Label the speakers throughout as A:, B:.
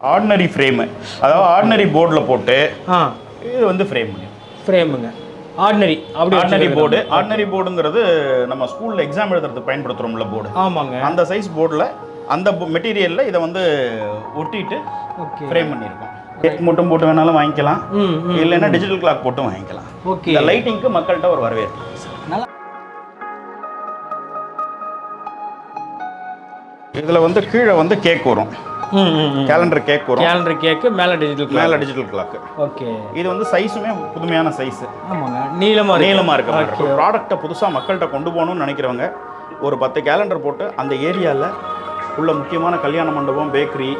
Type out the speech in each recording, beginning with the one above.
A: Ordinary frame அதாவது ordinary போர்டில் போட்டு இது வந்து ஃப்ரேம்
B: ஃப்ரேமுங்க ஆர்டினரி அப்படி
A: ஆர்டினரி. போர்டு ஆர்டினரி போர்டுங்கிறது நம்ம ஸ்கூலில் எக்ஸாம் எழுதுறதுக்கு பயன்படுத்துகிறோம்ல போர்டு
B: ஆமாங்க.
A: அந்த சைஸ் போர்டில் அந்த மெட்டீரியலில் இதை வந்து ஒட்டிட்டு ஃப்ரேம் பண்ணியிருக்கோம் கேக் மட்டும் போட்டு வேணாலும் வாங்கிக்கலாம். இல்லைன்னா டிஜிட்டல் கிளாக் போட்டும் வாங்கிக்கலாம்.
B: ஓகே
A: இந்த லைட்டிங்க்கு மக்கள்கிட்ட ஒரு வரவேற்பு. இதில் வந்து கீழே வந்து கேக் வரும். கேலண்டர் கேக் வரும்.
B: கேலண்டர் கேக்கு மேலே டிஜிட்டல்
A: மேலே டிஜிட்டல் கிளாக்
B: ஓகே
A: இது வந்து சைஸுமே புதுமையான சைஸ்
B: ஆமாங்க. நீளமாக
A: நீளமாக இருக்க ப்ராடக்ட்டை புதுசாக மக்கள்கிட்ட கொண்டு போகணும்னு நினைக்கிறவங்க ஒரு பத்து கேலண்டர் போட்டு அந்த ஏரியாவில் உள்ள முக்கியமான கல்யாண மண்டபம் பேக்கரி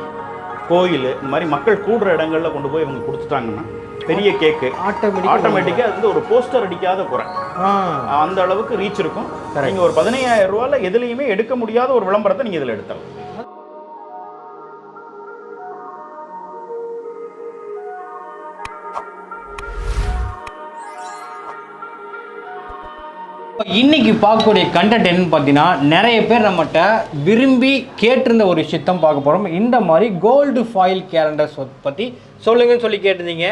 A: கோயில் இந்த மாதிரி மக்கள் கூடுற இடங்கள்ல கொண்டு போய் இவங்க கொடுத்துட்டாங்கன்னா பெரிய கேக்கு
B: ஆட்டோமேட்டிக்
A: ஆட்டோமேட்டிக்காக அது வந்து ஒரு போஸ்டர் அடிக்காத குறை. அந்த அளவுக்கு ரீச் இருக்கும். நீங்கள் ஒரு பதினையாயிரம் ரூபாயில் எதுலேயுமே எடுக்க முடியாத ஒரு விளம்பரத்தை நீங்கள் இதில் எடுத்தலாம்.
B: இன்னைக்கு பார்க்கக்கூடிய கண்டென்ட் என்னன்னு பார்த்தீங்கன்னா நிறைய பேர் நம்மகிட்ட விரும்பி கேட்டிருந்த ஒரு விஷயத்தான் பார்க்க போகிறோம் இந்த மாதிரி கோல்டு ஃபாயில் கேலண்டர்ஸ் பற்றி சொல்லுங்கன்னு சொல்லி கேட்டிருந்தீங்க.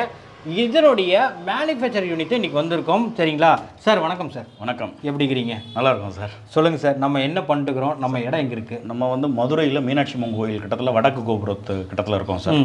B: இதனுடைய மேனுஃபேக்சர் யூனிட் இன்னைக்கு வந்திருக்கோம். சரிங்களா? சார் வணக்கம் சார்.
A: வணக்கம்.
B: எப்படி இருக்கிறீங்க?
A: நல்லா இருக்கும் சார்.
B: சொல்லுங்கள் சார் நம்ம என்ன பண்ணிட்டுக்கிறோம் நம்ம இடம் எங்கே இருக்குது
A: நம்ம வந்து மதுரையில் மீனாட்சி அம்மன் கோயில் கிட்டத்தில் வடக்கு கோபுரத்து கிட்டத்தில் இருக்கோம் சார்.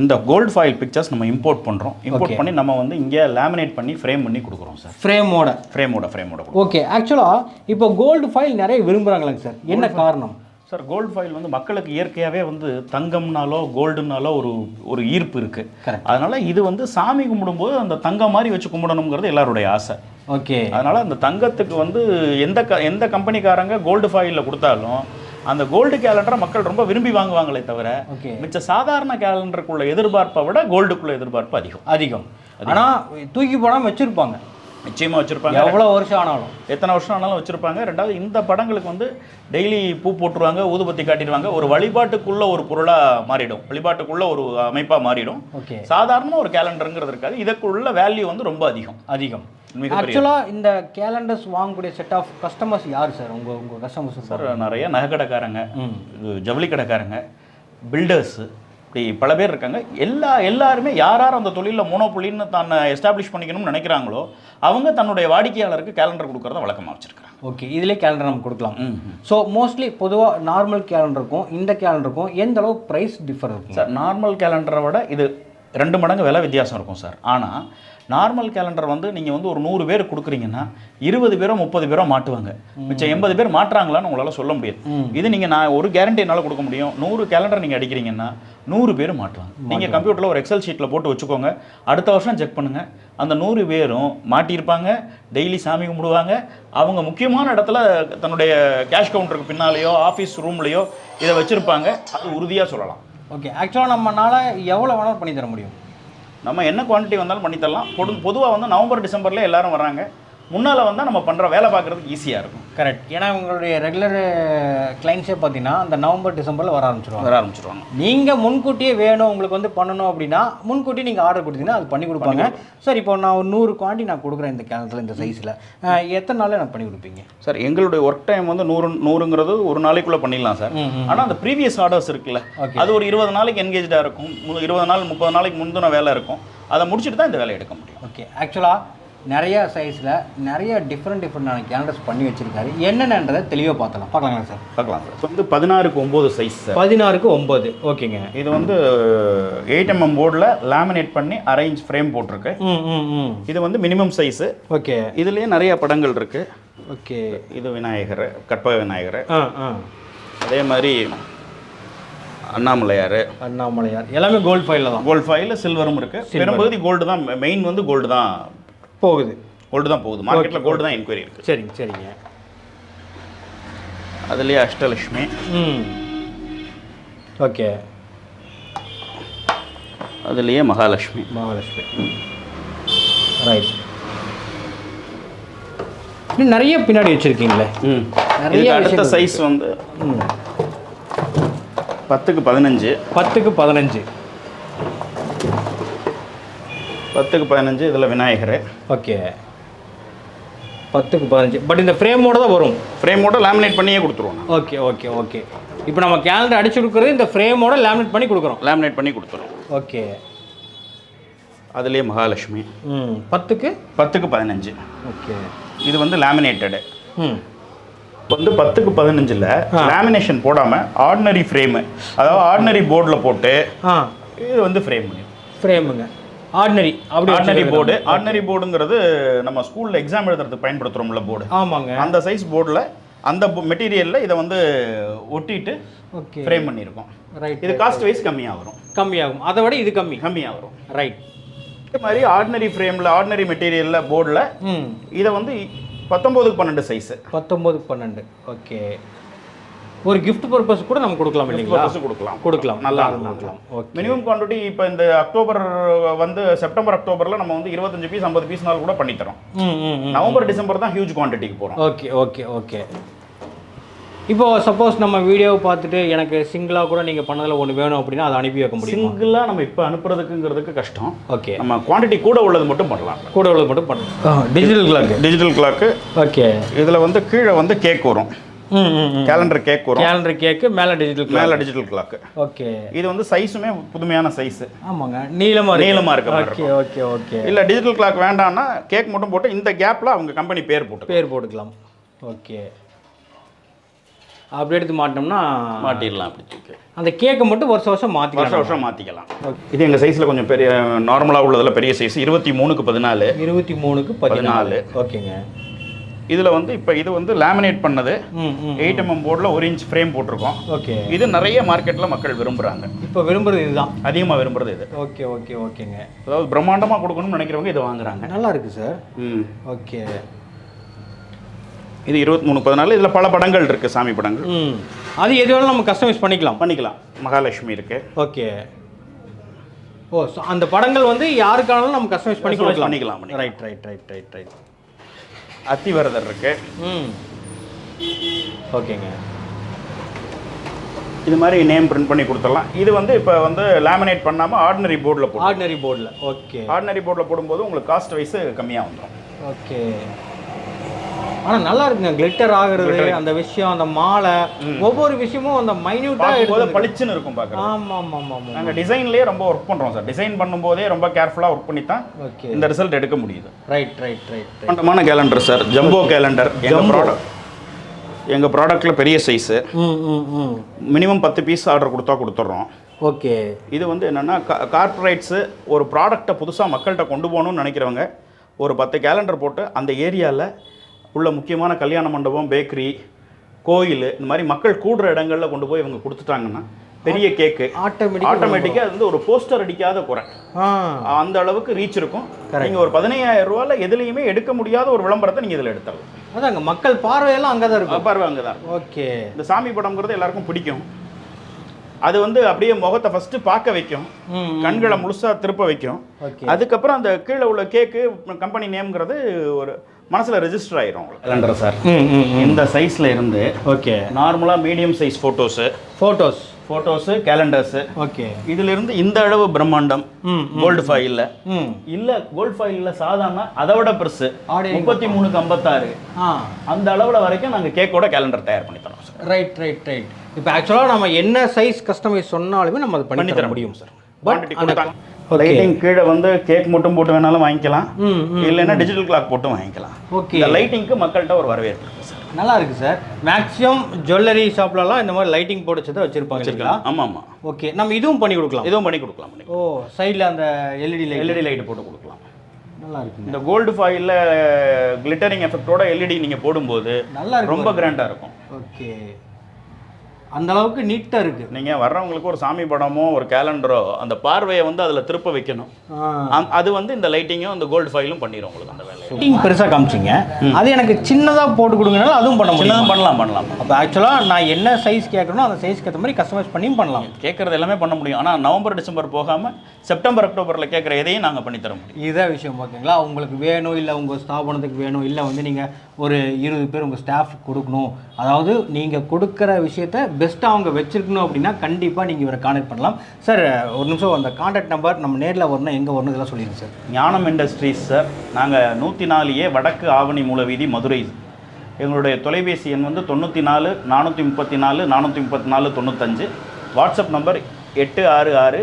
A: இந்த கோல்டு ஃபாயில் பிக்சர்ஸ் நம்ம இம்போர்ட் பண்ணுறோம் இம்போர்ட் பண்ணி நம்ம வந்து இங்கே லேமினேட் பண்ணி ஃப்ரேம் பண்ணி கொடுக்குறோம் சார்.
B: ஃப்ரேமோட
A: ஃப்ரேமோட ஃப்ரேமோட
B: ஓகே. ஆக்சுவலாக இப்போ கோல்டு ஃபாயில் நிறைய விரும்புகிறாங்களாங்க சார். என்ன காரணம்?
A: சார் கோல்டு ஃபாயில் வந்து மக்களுக்கு இயற்கையாகவே வந்து தங்கம்னாலோ கோல்டுனாலோ ஒரு ஒரு ஈர்ப்பு இருக்குது. அதனால இது வந்து சாமி கும்பிடும்போது அந்த தங்கம் மாதிரி வச்சு கும்பிடணுங்கிறது எல்லாருடைய ஆசை.
B: ஓகே.
A: அதனால அந்த தங்கத்துக்கு வந்து எந்த க எந்த கம்பெனிக்காரங்க கோல்டு ஃபாயிலில் கொடுத்தாலும் அந்த கோல்டு கேலண்டரை மக்கள் ரொம்ப விரும்பி வாங்குவாங்களே தவிர மிச்ச சாதாரண கேலண்டருக்குள்ள எதிர்பார்ப்பை விட கோல்டுக்குள்ள எதிர்பார்ப்பு அதிகம்.
B: அதிகம். ஆனால் தூக்கி போடாமல் வச்சுருப்பாங்க.
A: நிச்சயமா வச்சிருப்பாங்க.
B: எவ்வளோ வருஷம் ஆனாலும்.
A: எத்தனை வருஷம் ஆனாலும் வச்சிருப்பாங்க. ரெண்டாவது இந்த படங்களுக்கு வந்து டெய்லி பூ போட்டுருவாங்க ஊதுபத்தி காட்டிடுவாங்க. ஒரு வழிபாட்டுக்குள்ள ஒரு பொருளா மாறிடும். வழிபாட்டுக்குள்ள ஒரு அமைப்பா மாறிடும்.
B: ஓகே.
A: சாதாரண ஒரு கேலண்டருங்கிறது இருக்காது. இதுக்குள்ள வேல்யூ வந்து ரொம்ப அதிகம்.
B: அதிகம். ஆக்சுவலாக இந்த கேலண்டர்ஸ் வாங்கக்கூடிய செட் ஆஃப் கஸ்டமர்ஸ் யார் சார் உங்கள் உங்கள் கஸ்டமர்ஸ்
A: சார் நிறைய நகை கடைக்காரங்க ஜவுளி கடைக்காரங்க பில்டர்ஸு இப்படி பல பேர் இருக்காங்க. எல்லா எல்லாருமே யார் யார் அந்த தொழிலில் மோனோபொலின்னு தன்னை எஸ்டாப்ளிஷ் பண்ணிக்கணும்னு நினைக்கிறாங்களோ அவங்க தன்னுடைய வாடிக்கையாளருக்கு கேலண்டர் கொடுக்கறத வழக்கமாக வச்சிருக்காங்க
B: ஓகே இதிலே கேலண்டர் நம்ம கொடுக்கலாம். ஸோ மோஸ்ட்லி பொதுவாக நார்மல் கேலண்டருக்கும் இந்த கேலண்டருக்கும் எந்த அளவு ப்ரைஸ் டிஃபர் இருக்கும்?
A: சார் நார்மல் கேலண்டரை விட இது ரெண்டு மடங்கு விலை வித்தியாசம் இருக்கும் சார் ஆனால் நார்மல் கேலண்டர் வந்து நீங்கள் வந்து ஒரு நூறு பேர் கொடுக்குறீங்கன்னா இருபது பேரோ முப்பது பேரோ மாட்டுவாங்க. மிச்சம் எண்பது பேர் மாட்டுறாங்களான்னு உங்களால் சொல்ல முடியாது. இது நீங்கள் நான் ஒரு கேரண்டி என்னால் கொடுக்க முடியும். நூறு கேலண்டர் நீங்கள் அடிக்கிறீங்கன்னா நூறு பேர் மாட்டுவாங்க நீங்கள் கம்ப்யூட்டரில் ஒரு எக்ஸல் ஷீட்டில் போட்டு வச்சுக்கோங்க. அடுத்த வருஷம் செக் பண்ணுங்கள் அந்த நூறு பேரும் மாட்டியிருப்பாங்க. டெய்லி சாமி கும்பிடுவாங்க. அவங்க முக்கியமான இடத்துல தன்னுடைய கேஷ் கவுண்டருக்கு பின்னாலேயோ ஆஃபீஸ் ரூம்லேயோ இதை வச்சுருப்பாங்க. அது உறுதியாக சொல்லலாம்.
B: ஓகே ஆக்சுவலாக நம்மனால எவ்வளோ வேணாலும் பண்ணி தர முடியும்?
A: நம்ம என்ன குவான்டிட்டி வந்தாலும் பண்ணி தரலாம். பொது பொதுவாக வந்து நவம்பர் டிசம்பர்ல எல்லாரும் வர்றாங்க. முன்னால் வந்தால் நம்ம பண்ணுற வேலை பார்க்குறதுக்கு ஈஸியாக இருக்கும்.
B: கரெக்ட் ஏன்னா உங்களுடைய ரெகுலர் கிளைண்ட்ஸே பார்த்தீங்கன்னா அந்த நவம்பர் டிசம்பரில் வர ஆரம்பிச்சிருவாங்க.
A: வர ஆரம்பிச்சிருவாங்க.
B: நீங்கள் முன்கூட்டியே வேணும் உங்களுக்கு வந்து பண்ணணும் அப்படின்னா முன்கூட்டி நீங்கள் ஆர்டர் கொடுத்தீங்கன்னா அது பண்ணி கொடுப்பாங்க. சார் இப்போ நான் ஒரு நூறு குவாண்டி நான் கொடுக்குறேன் இந்த கேலண்டரில் இந்த சைஸில் எத்தனை நாளில் நான் பண்ணி கொடுப்பீங்க?
A: சார் எங்களுடைய ஒர்க் டைம் வந்து நூறு நூறுங்கிறது ஒரு நாளைக்குள்ளே பண்ணிடலாம் சார். ஆனால் அந்த ப்ரீவியஸ் ஆர்டர்ஸ் இருக்குல்ல. அது ஒரு இருபது நாளைக்கு என்கேஜாக இருக்கும். இருபது நாள் முப்பது நாளைக்கு முந்தின வேலை இருக்கும். அதை முடிச்சுட்டு தான் இந்த வேலையை எடுக்க முடியும்.
B: ஓகே ஆக்சுவலாக நிறைய சைஸில் நிறைய டிஃப்ரெண்ட் டிஃப்ரெண்டான கேலண்டர்ஸ் பண்ணி வச்சிருக்காரு. என்னென்னன்றதை தெளிவாக பார்த்தலாம் பார்க்கலாங்களா சார்
A: பார்க்கலாம் சார் வந்து பதினாறுக்கு ஒம்பது சைஸ் சார்
B: பதினாறுக்கு ஒம்பது. ஓகேங்க.
A: இது வந்து எயிட் எம்எம் போர்டில் லேமினேட் பண்ணி அரேஞ்ச் ஃப்ரேம் போட்டிருக்கு. இது வந்து மினிமம் சைஸு
B: ஓகே.
A: இதுலேயே நிறைய படங்கள் இருக்குது
B: ஓகே.
A: இது விநாயகர் கற்பக விநாயகர்.
B: ஆ ஆ.
A: அதே மாதிரி அண்ணாமலையார்.
B: அண்ணாமலையார். எல்லாமே கோல்ட் ஃபைலில் தான்.
A: கோல்டு ஃபைல சில்வரும் இருக்கு. பெரும்பகுதி கோல்டு தான். மெயின் வந்து கோல்டு தான்.
B: போகுது.
A: கோல்டு தான் போகுது. மார்க்கெட்டில் கோல்டு தான் என்கொயரி இருக்கு.
B: சரிங்க சரிங்க.
A: அதுலேயே அஷ்டலட்சுமி.
B: ம். ஓகே
A: அதுலேயே மகாலட்சுமி.
B: மகாலட்சுமி. ரைட் இன்னும் நிறைய பின்னாடி வச்சுருக்கீங்களே.
A: ம்.
B: நிறைய
A: அடுத்த சைஸ் வந்து
B: ம்.
A: பத்துக்கு பதினஞ்சு.
B: பத்துக்கு பதினஞ்சு.
A: பத்துக்கு பதினஞ்சு இதில் விநாயகர்.
B: ஓகே. பத்துக்கு பதினஞ்சு. பட் இந்த ஃப்ரேமோட தான் வரும்.
A: ஃப்ரேமோட லேமினேட் பண்ணியே கொடுத்துருவோம்
B: ஓகே ஓகே ஓகே. இப்போ நம்ம கேலண்டர் அடிச்சு கொடுக்குறது இந்த ஃப்ரேமோட லேமினேட் பண்ணி கொடுக்குறோம்.
A: லேமினேட் பண்ணி கொடுத்துருவோம்.
B: ஓகே.
A: அதுலேயே மகாலட்சுமி.
B: ம் பத்துக்கு?
A: பத்துக்கு பதினஞ்சு.
B: ஓகே.
A: இது வந்து லேமினேட்டடு
B: ம்.
A: வந்து பத்துக்கு பதினஞ்சில் லேமினேஷன் போடாமல் ஆர்டினரி ஃப்ரேமு அதாவது ஆர்டினரி போர்டில் போட்டு இது வந்து ஃப்ரேம் பண்ணி
B: ஃப்ரேமுங்க ஆர்டினரி அப்படி
A: ஆர்டினரி. போர்டு ஆர்டினரி போர்டுங்கிறது நம்ம ஸ்கூலில் எக்ஸாம் எழுதுறதுக்கு பயன்படுத்துகிறோம்ல போர்டு
B: ஆமாங்க.
A: அந்த சைஸ் போர்டில் அந்த மெட்டீரியலில் இதை வந்து ஒட்டிட்டு
B: ஓகே
A: ஃப்ரேம் பண்ணியிருக்கோம்.
B: ரைட்
A: இது காஸ்ட் வைஸ் கம்மியாக வரும்
B: கம்மியாகும். அதை விட இது கம்மி.
A: கம்மியாக வரும்
B: ரைட்
A: இதே மாதிரி ஆர்டினரி ஃப்ரேமில் ஆர்டினரி மெட்டீரியலில் போர்டில் இதை வந்து பத்தொம்போதுக்கு பன்னெண்டு சைஸு
B: பத்தொம்பது பன்னெண்டு. ஓகே ஒரு கிஃப்ட் பர்பஸ் கூட நம்ம கொடுக்கலாம் இல்லைங்களா?
A: கொடுக்கலாம்.
B: கொடுக்கலாம்.
A: நல்லா கொடுக்கலாம்.
B: ஓகே
A: மினிமம் குவான்டிட்டி இப்போ இந்த அக்டோபர் வந்து செப்டம்பர் அக்டோபரில் நம்ம வந்து இருபத்தஞ்சு பீஸ் ஐம்பது பீஸ்னால கூட பண்ணி தரோம்.
B: ம் ம் ம்
A: நவம்பர் டிசம்பர் தான் ஹியூஜ் குவான்டிட்டிக்கு போகிறோம்
B: ஓகே ஓகே ஓகே இப்போ சப்போஸ் நம்ம வீடியோவை பார்த்துட்டு எனக்கு சிங்கிளாக கூட நீங்கள் பண்ணதில் ஒன்று வேணும் அப்படின்னா அதை அனுப்பி வைக்க முடியுமா?
A: சிங்கிளாக நம்ம இப்போ அனுப்புறதுக்குங்கிறதுக்கு கஷ்டம்.
B: ஓகே
A: நம்ம குவான்டிட்டி கூட உள்ளது மட்டும் பண்ணலாம்.
B: கூட உள்ளது மட்டும் பண்ணலாம். Digital clock
A: digital clock
B: okay
A: இதில் வந்து கீழே வந்து கேக் வரும். கேலண்டர் கேக் வரும்.
B: கேலண்டர் கேக்கு மேலே டிஜிட்டல் கிளாக்
A: மேலே டிஜிட்டல் கிளாக்கு
B: ஓகே.
A: இது வந்து சைஸுமே புதுமையான சைஸு
B: ஆமாங்க. நீளமாக
A: நீளமா இருக்க மாதிரி
B: ஓகே ஓகே ஓகே.
A: இல்லை டிஜிட்டல் கிளாக் வேண்டாம்னா கேக் மட்டும் போட்டு இந்த கேப்பில் அவங்க கம்பெனி பேர் போட்டு
B: பேர் போட்டுக்கலாம். ஓகே. அப்படி எடுத்து மாட்டினோம்னா
A: மாட்டிடலாம் அப்படி
B: அந்த கேக்கை மட்டும் வருஷம் வருஷம் மாற்றிக்கலாம்
A: வருஷம் வருஷம் மாற்றிக்கலாம் இது எங்கள் சைஸில் கொஞ்சம் பெரிய நார்மலாக உள்ளதில் பெரிய சைஸ் இருபத்தி மூணுக்கு பதினாலு.
B: இருபத்தி மூணுக்கு பதினாலு. ஓகேங்க.
A: இதில் வந்து இப்போ இது வந்து லேமினேட் பண்ணது எயிட் எம்எம் போர்டில் ஒரு இன்ச் ஃப்ரேம் போட்டிருக்கோம்.
B: ஓகே.
A: இது நிறைய மார்க்கெட்டில் மக்கள் விரும்புகிறாங்க
B: இப்போ விரும்புறது இதுதான்.
A: அதிகமாக விரும்புறது இது.
B: ஓகே ஓகே ஓகேங்க.
A: அதாவது பிரம்மாண்டமாக கொடுக்கணும்னு நினைக்கிறவங்க இது வாங்குறாங்க.
B: நல்லா இருக்கு சார்
A: ம்.
B: ஓகே.
A: இது இருபத்தி மூணு பதினாலு இதில் பல படங்கள் இருக்குது சாமி படங்கள்.
B: அது எது வேணாலும் நம்ம கஸ்டமைஸ் பண்ணிக்கலாம்.
A: பண்ணிக்கலாம். மகாலட்சுமி இருக்குது
B: ஓகே. ஓ அந்த படங்கள் வந்து யாருக்கானாலும் நம்ம கஸ்டமைஸ் பண்ணி
A: பண்ணிக்கலாம்.
B: Right right right right right
A: Athivaradar இருக்குது
B: ம். ஓகேங்க.
A: இது மாதிரி நேம் பிரிண்ட் பண்ணி கொடுத்துடலாம். இது வந்து இப்போ வந்து லேமினேட் பண்ணாமல் ஆர்டினரி போர்டில் போடும்
B: ஆர்டினரி போர்டில் ஓகே
A: ஆர்டினரி போர்டில் போடும்போது உங்களுக்கு காஸ்ட் வைஸ் கம்மியாக வந்துடும்
B: ஓகே ஆனால் நல்லா இருக்குங்க. கிளிட்டர் ஆகுறது அந்த விஷயம் அந்த மாலை ஒவ்வொரு விஷயமும் அந்த மைன்யூட்டாக எடுத்து
A: பளிச்சுன்னு இருக்கும் பார்க்குறது
B: ஆமாம் ஆமாம் ஆமாம்
A: நாங்கள் டிசைன்லேயே ரொம்ப ஒர்க் பண்ணுறோம் சார் டிசைன் பண்ணும்போதே ரொம்ப கேர்ஃபுல்லாக ஒர்க் பண்ணி தான்
B: ஓகே
A: இந்த ரிசல்ட் எடுக்க முடியுது.
B: ரைட் ரைட் ரைட்
A: பிரம்மாண்டமான கேலண்டர் சார் ஜம்போ கேலண்டர் எங்கள் ப்ராடக்ட் எங்கள் ப்ராடக்ட்டில் பெரிய சைஸு மினிமம் பத்து பீஸ் ஆர்டர் கொடுத்தா கொடுத்துட்றோம்
B: ஓகே
A: இது வந்து என்னென்னா கார்ப்பரேட்ஸு ஒரு ப்ராடக்ட்டை புதுசாக மக்கள்கிட்ட கொண்டு போகணும்னு நினைக்கிறவங்க ஒரு பத்து கேலண்டர் போட்டு அந்த ஏரியாவில் உள்ள முக்கியமான கல்யாண மண்டபம் பேக்கரி கோயில் இந்த மாதிரி மக்கள் கூடுற இடங்களில் கொண்டு போய் இவங்க கொடுத்துட்டாங்கன்னா பெரிய கேக்கு
B: ஆட்டோமேட்டிக்
A: ஆட்டோமேட்டிக்காக அது வந்து ஒரு போஸ்டர் அடிக்காத குறை அந்த அளவுக்கு ரீச் இருக்கும். நீங்கள் ஒரு பதினையாயிரம் ரூபாயில் எதுலேயுமே எடுக்க முடியாத ஒரு விளம்பரத்தை நீங்கள் இதில் எடுத்துடலாம்.
B: அதாங்க மக்கள் பார்வையெல்லாம் அங்கே தான் இருக்கும்
A: பார்வை அங்கே தான்
B: ஓகே.
A: இந்த சாமி படம்ங்கிறது எல்லாருக்கும் பிடிக்கும். அது வந்து அப்படியே முகத்தை ஃபஸ்ட்டு பார்க்க வைக்கும். கண்களை முழுசாக திருப்ப வைக்கும். அதுக்கப்புறம் அந்த கீழே உள்ள கேக்கு கம்பெனி நேம்ங்கிறது ஒரு மனசில் ரெஜிஸ்டர் ஆயிரும் கேலண்டர் சார் இந்த சைஸில் இருந்து
B: ஓகே
A: நார்மலாக medium size photos
B: photos
A: photos calendars
B: okay
A: இதிலிருந்து இந்த அளவு பிரம்மாண்டம்
B: ம்
A: கோல்டு ஃபாயிலில்
B: ம்.
A: இல்லை கோல்டு ஃபாயிலில் சாதாரண அதை விட பெருசு.
B: ஆடே
A: முப்பத்தி மூணுக்கு ஐம்பத்தாறு. அந்த அளவில் வரைக்கும் நாங்கள் கேக்கோட கேலண்டர் தயார் பண்ணி தரோம் சார்
B: ரைட் ரைட் ரைட் இப்போ ஆக்சுவலாக நம்ம என்ன சைஸ் கஸ்டமைஸ் சொன்னாலுமே நம்ம அதை பண்ணி தர முடியும்
A: சார்
B: பட்
A: லைட்டிங் கீழே வந்து கேக் மட்டும் போட்டு வேணாலும் வாங்கிக்கலாம். இல்லைன்னா டிஜிட்டல் கிளாக் போட்டும் வாங்கிக்கலாம்.
B: ஓகே
A: இந்த லைட்டிங்க்கு மக்கள்கிட்ட ஒரு வரவேற்பு இருக்கு சார்.
B: நல்லா இருக்கு சார். மேக்ஸிமம் ஜுவல்லரி ஷாப்லலாம் இந்த மாதிரி லைட்டிங் போட்டு வச்சிருப்பாங்க இல்லைங்களா?
A: ஆமாம் ஆமாம்.
B: ஓகே நம்ம இதுவும் பண்ணி கொடுக்கலாம்.
A: இதுவும் பண்ணி கொடுக்கலாம்
B: ஓ சைடில் அந்த எல்இடி லைட்
A: எல்இடி லைட் போட்டு கொடுக்கலாம்.
B: நல்லா இருக்குங்க
A: இந்த கோல்டு ஃபாயிலில் கிளிட்டரிங் எஃபெக்டோட எல்இடி நீங்கள் போடும்போது
B: நல்லா இருக்கு
A: ரொம்ப கிராண்டாக இருக்கும்.
B: ஓகே அந்த அளவுக்கு நீட்டாக இருக்கு.
A: நீங்கள் வர்றவங்களுக்கு ஒரு சாமி படமோ ஒரு கேலண்டரோ அந்த பார்வையை வந்து அதில் திருப்ப வைக்கணும். அது வந்து இந்த லைட்டிங்கும் அந்த கோல்டு ஃபாயிலும் பண்ணிடும் உங்களுக்கு அந்த வேலையை
B: ஷூட்டிங் பெருசாக காமிச்சிங்க. அது எனக்கு சின்னதாக போட்டு கொடுங்கனாலும் அதுவும் பண்ண முடியும்?
A: பண்ணலாம் பண்ணலாம்.
B: அப்போ ஆக்சுவலாக நான் என்ன சைஸ் கேட்கணும் அந்த சைஸ்க்கு ஏற்ற மாதிரி கஸ்டமைஸ் பண்ணியும் பண்ணலாம்.
A: கேட்குறது எல்லாமே பண்ண முடியும். ஆனால் நவம்பர் டிசம்பர் போகாமல் செப்டம்பர் அக்டோபரில் கேட்குற எதையும் நாங்கள் பண்ணி தர முடியும்.
B: இதுதான் விஷயம் ஓகேங்களா உங்களுக்கு வேணும் இல்லை உங்கள் ஸ்தாபனத்துக்கு வேணும் இல்லை வந்து நீங்கள் ஒரு இருபது பேர் உங்கள் ஸ்டாஃப் கொடுக்கணும். அதாவது நீங்கள் கொடுக்குற விஷயத்த பெஸ்ட்டாக அவங்க வச்சுருக்கணும் அப்படின்னா கண்டிப்பாக நீங்கள் இவரை கான்டாக்ட் பண்ணலாம். சார் ஒரு நிமிஷம் அந்த கான்டாக்ட் நம்பர் நம்ம நேரில் வரணும் எங்கே வரணும் இதெல்லாம் சொல்லிடுங்க சார்
A: ஞானம் இண்டஸ்ட்ரீஸ் சார் நாங்கள் நூற்றி நாலு ஏ வடக்கு ஆவணி மூலவீதி மதுரை. எங்களுடைய தொலைபேசி எண் வந்து தொண்ணூற்றி நாலு நானூற்றி முப்பத்தி நாலு நானூற்றி முப்பத்தி நாலு தொண்ணூத்தஞ்சு. வாட்ஸ்அப் நம்பர் எட்டு ஆறு ஆறு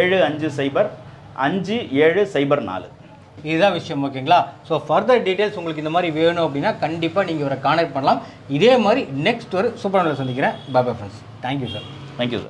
A: ஏழு அஞ்சு சைபர் அஞ்சு ஏழு சைபர் நாலு.
B: இதுதான் விஷயம் ஓகேங்களா? ஸோ ஃபர்தர் டீட்டெயில்ஸ் உங்களுக்கு இந்த மாதிரி வேணும் அப்படின்னா கண்டிப்பாக நீங்கள் இவரை கான்டாக்ட் பண்ணலாம். இதே மாதிரி நெக்ஸ்ட் ஒரு சூப்பரான சந்திக்கிறேன். Baba friends thank you sir
A: thank you sir